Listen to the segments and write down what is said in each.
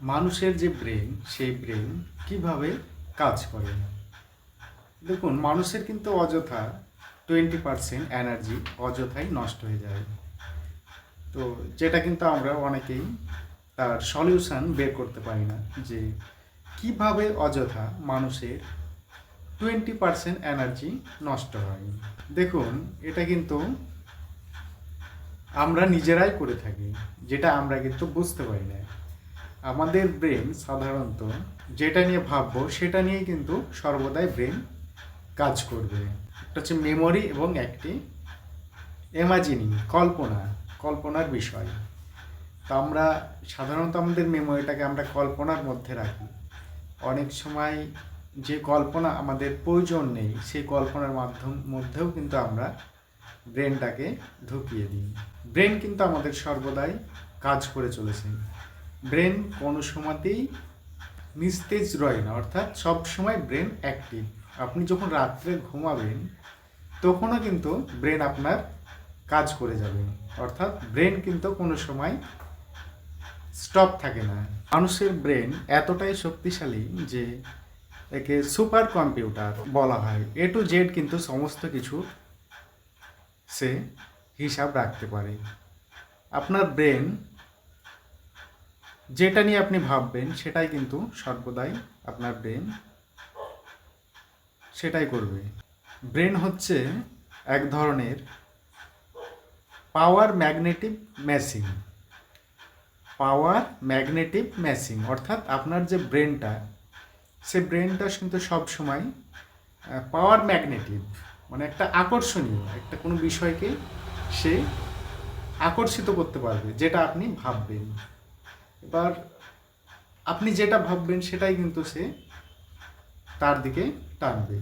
মানুষের যে ব্রেন সেই ব্রেন কীভাবে কাজ করে? না দেখুন, মানুষের কিন্তু অযথা টোয়েন্টি পার্সেন্ট এনার্জি অযথাই নষ্ট হয়ে যায়। তো যেটা কিন্তু আমরা অনেকেই তার সলিউশন বের করতে পারি না, যে কীভাবে অযথা মানুষের টোয়েন্টি পার্সেন্ট এনার্জি নষ্ট হয়। দেখুন, এটা কিন্তু আমরা নিজেরাই করে থাকি, যেটা আমরা কিন্তু বুঝতে পারি না। আমাদের ব্রেন সাধারণত যেটা নিয়ে ভাববো, সেটা নিয়েই কিন্তু সর্বদাই ব্রেন কাজ করবে। একটা হচ্ছে মেমোরি এবং একটি ইমাজিনিং কল্পনা, কল্পনার বিষয়। তো আমরা সাধারণত আমাদের মেমোরিটাকে আমরা কল্পনার মধ্যে রাখি। অনেক সময় যে কল্পনা আমাদের প্রয়োজন নেই, সেই কল্পনার মাধ্যম, মধ্যেও কিন্তু আমরা ব্রেনটাকে ঢুকিয়ে দিই। ব্রেন কিন্তু আমাদের সর্বদাই কাজ করে চলেছে। ব্রেন কোনো সময়তেই নিস্তেজ রয় না, অর্থাৎ সব সময় ব্রেন অ্যাক্টিভ। আপনি যখন রাত্রে ঘুমাবেন, তখনও কিন্তু ব্রেন আপনার কাজ করে যাবে, অর্থাৎ ব্রেন কিন্তু কোনো সময় স্টপ থাকে না। মানুষের ব্রেন এতটাই শক্তিশালী যে একে সুপার কম্পিউটার বলা হয়। এ টু জেড কিন্তু সমস্ত কিছু সে হিসাব রাখতে পারে। আপনার ব্রেন যেটা নিয়ে আপনি ভাববেন, সেটাই কিন্তু সর্বদাই আপনার ব্রেন সেটাই করবে। ব্রেন হচ্ছে এক ধরনের power magnetic machine power magnetic machine অর্থাৎ আপনার যে ব্রেনটা সে ব্রেনটা কিন্তু সবসময় পাওয়ার ম্যাগনেটিভ মানে একটা আকর্ষণীয়, একটা কোনো বিষয়কে সে আকর্ষিত করতে পারবে, যেটা আপনি ভাববেন। এবার আপনি যেটা ভাববেন সেটাই কিন্তু সে তার দিকে টানবে।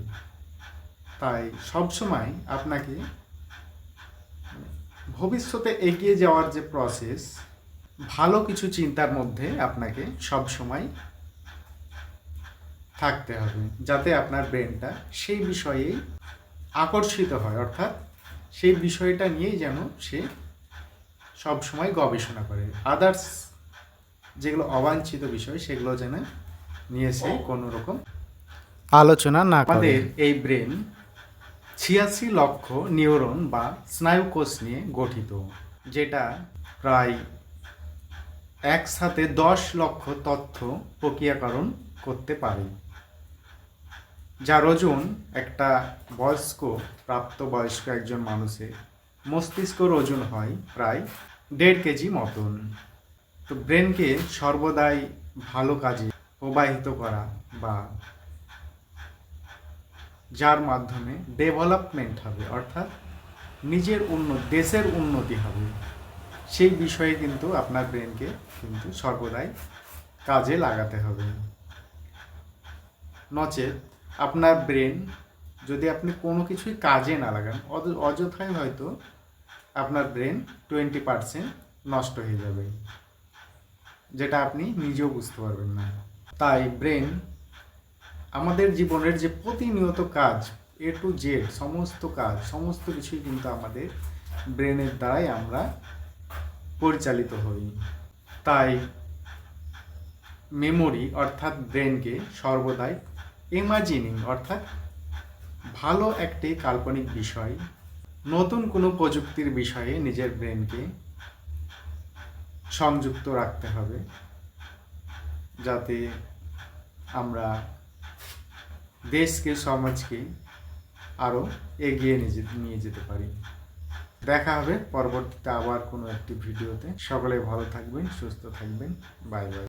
তাই সবসময় আপনাকে ভবিষ্যতে এগিয়ে যাওয়ার যে প্রসেস ভালো কিছু চিন্তার মধ্যে আপনাকে সব সময় থাকতে হবে, যাতে আপনার ব্রেনটা সেই বিষয়ে আকর্ষিত হয়, অর্থাৎ সেই বিষয়টা নিয়েই যেন সে সব সময় গবেষণা করে। আদার্স যেগুলো অবাঞ্ছিত বিষয় সেগুলো যেন নিয়ে সে কোনো রকম আলোচনা না আমাদের এই ব্রেন ছিয়াশি লক্ষ নিউরন বা স্নায়ুকোষ নিয়ে গঠিত যেটা প্রায় একসাথে দশ লক্ষ তথ্য প্রক্রিয়াকরণ করতে পারে যার ওজন একটা বয়স্ক প্রাপ্তবয়স্ক একজন মানুষের মস্তিষ্কর ওজন হয় প্রায় দেড় কেজি মতন। তো ব্রেনকে সর্বদাই ভালো কাজে প্রবাহিত করা বা যার মাধ্যমে ডেভেলপমেন্ট হবে, অর্থাৎ নিজের উন্নতি, দেশের উন্নতি হবে, সেই বিষয়ে কিন্তু আপনার ব্রেনকে কিন্তু সর্বদাই কাজে লাগাতে হবে। নচেত আপনার ব্রেন যদি আপনি কোনো কিছুই কাজে না লাগান, অয- অযথাই হয়তো আপনার ব্রেন টোয়েন্টি পারসেন্ট নষ্ট হয়ে যাবে। যেটা আপনি নিজেও বুঝতে পারবেন না। তাই ব্রেন, আমাদের জীবনের যে প্রতিনিয়ত কাজ এ টু জেড সমস্ত কাজ, সমস্ত কিছুই কিন্তু আমাদের ব্রেনের দ্বারাই আমরা পরিচালিত হই। তাই মেমোরি অর্থাৎ ব্রেনকে সর্বদাই ইমাজিনিং অর্থাৎ ভালো একটি কাল্পনিক বিষয়, নতুন কোনো প্রযুক্তির বিষয়ে নিজের ব্রেনকে সংযুক্ত রাখতে হবে, যাতে আমরা দেশকে, সমাজকে আরও এগিয়ে নিয়ে যেতে- নিয়ে যেতে পারি। দেখা হবে পরবর্তীতে আবার কোনো একটি ভিডিওতে। সকলে ভালো থাকবেন, সুস্থ থাকবেন। Bye bye.